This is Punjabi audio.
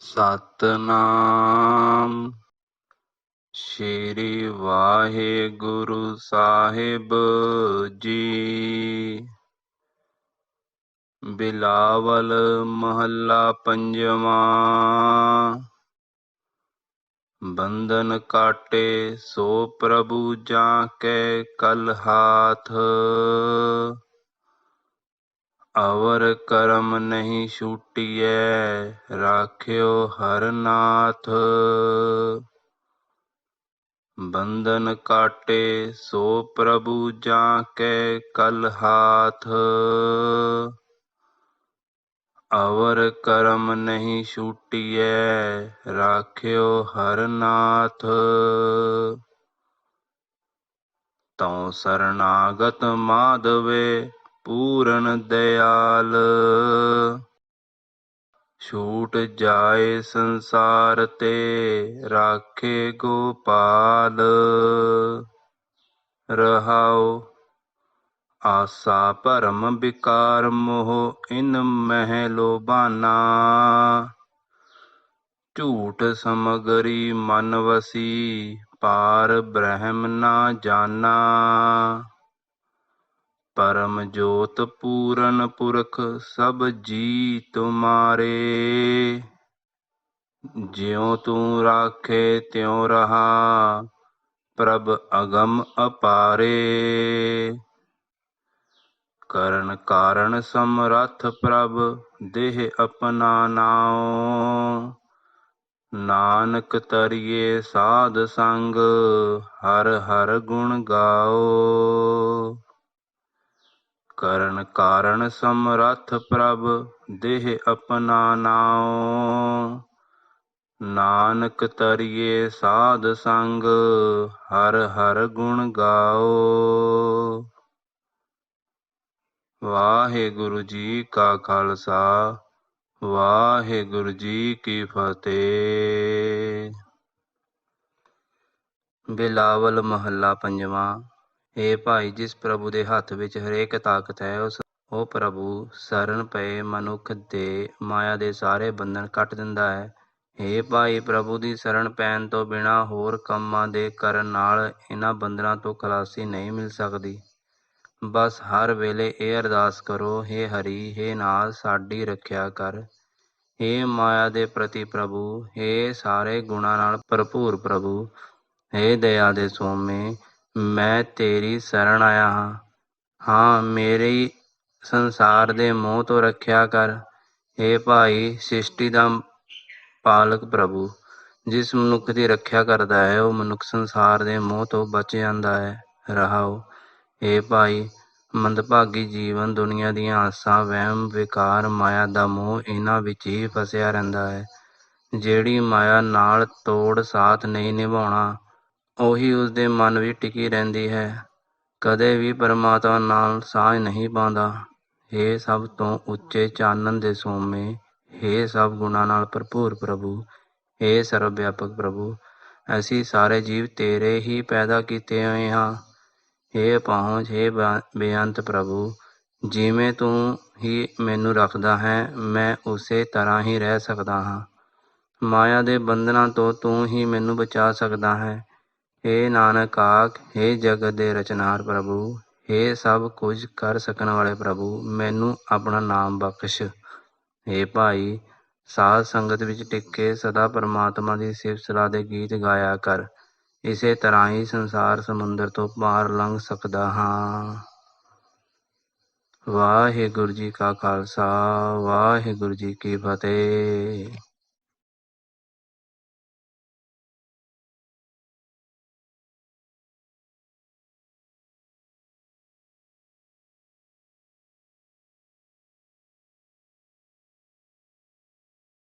ਸਤਨਾਮ। ਸ਼੍ਰੀ ਵਾਹਿਗੁਰੂ ਸਾਹਿਬ ਜੀ। ਬਿਲਾਵਲ ਮਹੱਲਾ ਪੰਜਵਾਂ। ਬੰਧਨ ਕਾਟੇ ਸੋ ਪ੍ਰਭੂ ਜਾਂ ਕੈ ਕਲ ਹਾਥ। ਅਵਰ ਕਰਮ ਨਹੀਂ ਛੂਟੀਐ, ਰਾਖਿਓ ਹਰ ਨਾਥ। ਬੰਧਨ ਕਾਟੇ ਸੋ ਪ੍ਰਭੂ ਜਾਂ ਕੈ ਕਲ ਹਾਥ। ਅਵਰ ਕਰਮ ਨਹੀਂ ਛੂਟੀਐ, ਰਾਖਿਓ ਹਰ ਨਾਥ। ਤਉ ਸਰਨਾਗਤ ਮਾਧਵੇ ਪੂਰਨ ਦਇਆਲ ਛੂਟ ਜਾਏ ਸੰਸਾਰ ਤੇ, ਰਾਖੇ ਗੋਪਾਲ। ਰਹਾਉ ਆਸਾ ਭਰਮ ਵਿਕਾਰ ਮੋਹ, ਇਨ ਮਹਿ ਲੋਬਾਨਾ ਝੂਠ ਸਮਗਰੀ ਮਨ ਵਸੀ, ਪਾਰ ਬ੍ਰਹਮ ਨਾ ਜਾਣਾ ਪਰਮ ਜੋਤ ਪੂਰਨ ਪੁਰਖ ਸਭ ਜੀ ਤੁਮਾਰੇ ਜਿਉ ਤੂੰ ਰਾਖੇ ਤਿਉ ਰਹਾ, ਪ੍ਰਭ ਅਗਮ ਅਪਾਰੇ। ਕਰਨ ਕਾਰਨ ਸਮਰੱਥ ਪ੍ਰਭ, ਦੇਹ ਆਪਣਾ ਨਾਉ। ਨਾਨਕ ਤਰੀਏ ਸਾਧ ਸੰਗ, ਹਰ ਹਰ ਗੁਣ ਗਾਓ। ਕਰਨ ਕਾਰਨ ਸਮਰੱਥ ਪ੍ਰਭ, ਦੇਹ ਆਪਣਾ ਨਾਉ। ਨਾਨਕ ਤਰੀਏ ਸਾਧ ਸੰਗ, ਹਰ ਹਰ ਗੁਣ ਗਾਓ। ਵਾਹਿਗੁਰੂ ਜੀ ਕਾ ਖਾਲਸਾ, ਵਾਹਿਗੁਰੂ ਜੀ ਕੀ ਫਤਿਹ। ਬਿਲਾਵਲ ਮਹੱਲਾ ਪੰਜਵਾਂ। ਹੇ ਭਾਈ, ਜਿਸ ਪ੍ਰਭੂ ਦੇ ਹੱਥ ਵਿੱਚ ਹਰੇਕ ਤਾਕਤ ਹੈ, ਉਸ ਉਹ ਪ੍ਰਭੂ ਸਰਨ ਪਏ ਮਨੁੱਖ ਦੇ ਮਾਇਆ ਦੇ ਸਾਰੇ ਬੰਧਨ ਕੱਟ ਦਿੰਦਾ ਹੈ। ਹੇ ਭਾਈ, ਪ੍ਰਭੂ ਦੀ ਸ਼ਰਨ ਪੈਣ ਤੋਂ ਬਿਨਾ ਹੋਰ ਕੰਮਾਂ ਦੇ ਕਰਨ ਨਾਲ ਇਹਨਾਂ ਬੰਧਨਾਂ ਤੋਂ ਖਲਾਸੀ ਨਹੀਂ ਮਿਲ ਸਕਦੀ। ਬਸ ਹਰ ਵੇਲੇ ਇਹ ਅਰਦਾਸ ਕਰੋ, ਹੇ ਹਰੀ, ਹੇ ਨਾਥ ਸਾਡੀ ਰੱਖਿਆ ਕਰ। ਹੇ ਮਾਇਆ ਦੇ ਪ੍ਰਤੀ ਪ੍ਰਭੂ, ਹੇ ਸਾਰੇ ਗੁਣਾਂ ਨਾਲ ਭਰਪੂਰ ਪ੍ਰਭੂ। ਹੇ ਦਇਆ ਦੇ ਸੋਮੇ ਮੈਂ ਤੇਰੀ ਸ਼ਰਨ ਆਇਆ ਹਾਂ। ਹਾਂ, ਮੇਰੀ ਸੰਸਾਰ ਦੇ ਮੋਹ ਤੋਂ ਰੱਖਿਆ ਕਰ। ਏ ਭਾਈ, ਸ੍ਰਿਸ਼ਟੀ ਦਾ ਪਾਲਕ ਪ੍ਰਭੂ, ਜਿਸ ਮਨੁੱਖ ਦੀ ਰੱਖਿਆ ਕਰਦਾ ਹੈ, ਉਹ ਮਨੁੱਖ ਸੰਸਾਰ ਦੇ ਮੋਹ ਤੋਂ ਬਚ ਜਾਂਦਾ ਹੈ। ਰਹਾਓ ਏ ਭਾਈ, ਮੰਦਭਾਗੀ ਜੀਵਨ ਦੁਨੀਆ ਦੀਆਂ ਆਸਾਂ, ਵਹਿਮ, ਵਿਕਾਰ, ਮਾਇਆ ਦਾ ਮੋਹ ਇਹਨਾਂ ਵਿੱਚ ਹੀ ਫਸਿਆ ਰਹਿੰਦਾ ਹੈ। ਜਿਹੜੀ ਮਾਇਆ ਨਾਲ ਤੋੜ ਸਾਥ ਨਹੀਂ ਨਿਭਾਉਣਾ ਉਹੀ ਉਸ ਦੇ ਮਨ ਵਿੱਚ ਟਿਕੀ ਰਹਿੰਦੀ ਹੈ ਕਦੇ ਵੀ ਪਰਮਾਤਮਾ ਨਾਲ ਸਾਝ ਨਹੀਂ ਪਾਉਂਦਾ हे ਸਭ ਤੋਂ ਉੱਚੇ ਚਾਨਣ ਦੇ ਸੋਮੇ हे ਸਭ ਗੁਣਾਂ ਨਾਲ ਭਰਪੂਰ ਪ੍ਰਭੂ हे ਸਰਵ ਵਿਆਪਕ ਪ੍ਰਭੂ ਅਸੀਂ ਸਾਰੇ ਜੀਵ ਤੇਰੇ ਹੀ ਪੈਦਾ ਕੀਤੇ ਹੋਏ ਹਾਂ हे ਪਹੁੰਚ हे ਬੇਅੰਤ ਪ੍ਰਭੂ ਜਿਵੇਂ ਤੂੰ ਹੀ ਮੈਨੂੰ ਰੱਖਦਾ ਹੈ ਮੈਂ ਉਸੇ ਤਰ੍ਹਾਂ ਹੀ ਰਹਿ ਸਕਦਾ ਹਾਂ ਮਾਇਆ ਦੇ ਬੰਧਨਾਂ ਤੋਂ ਤੂੰ ਹੀ ਮੈਨੂੰ ਬਚਾ ਸਕਦਾ ਹੈ ਹੇ ਨਾਨਕ ਆਖ, ਹੇ ਜਗਤ ਦੇ ਰਚਨਾਰ ਪ੍ਰਭੂ, ਹੇ ਸਭ ਕੁਝ ਕਰ ਸਕਣ ਵਾਲੇ ਪ੍ਰਭੂ, ਮੈਨੂੰ ਆਪਣਾ ਨਾਮ ਬਖਸ਼। ਹੇ ਭਾਈ, ਸਾਧ ਸੰਗਤ ਵਿੱਚ ਟਿੱਕੇ ਸਦਾ ਪਰਮਾਤਮਾ ਦੀ ਸਿਫਤ ਸਲਾਹ ਦੇ ਗੀਤ ਗਾਇਆ ਕਰ। ਇਸੇ ਤਰ੍ਹਾਂ ਹੀ ਸੰਸਾਰ ਸਮੁੰਦਰ ਤੋਂ ਪਾਰ ਲੰਘ ਸਕਦਾ ਹਾਂ। ਵਾਹਿਗੁਰੂ ਜੀ ਕਾ ਖਾਲਸਾ, ਵਾਹਿਗੁਰੂ ਜੀ ਕੀ ਫਤਿਹ।